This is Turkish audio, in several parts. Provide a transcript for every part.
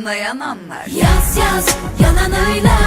anlayan anlar. Yaz yaz yalanıyla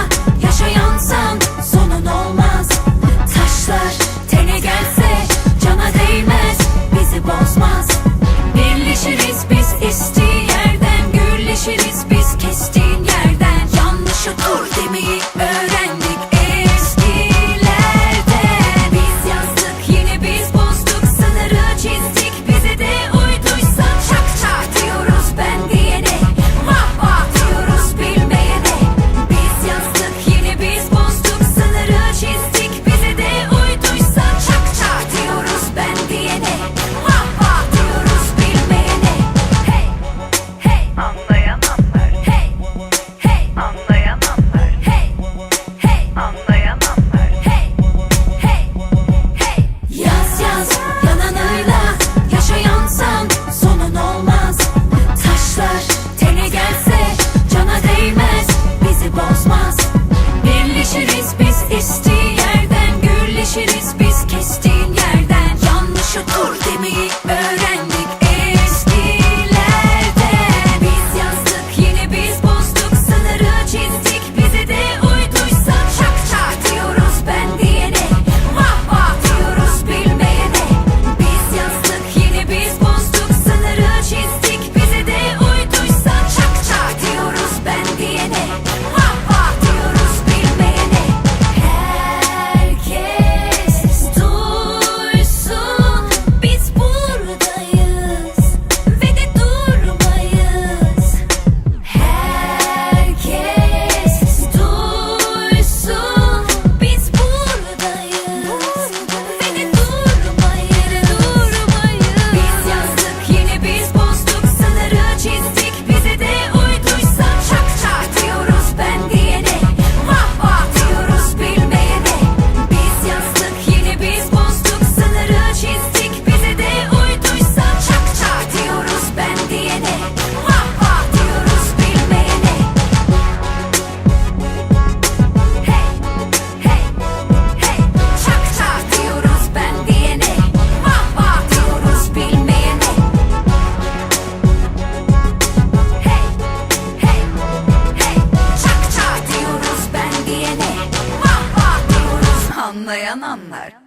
Anlayan anlar.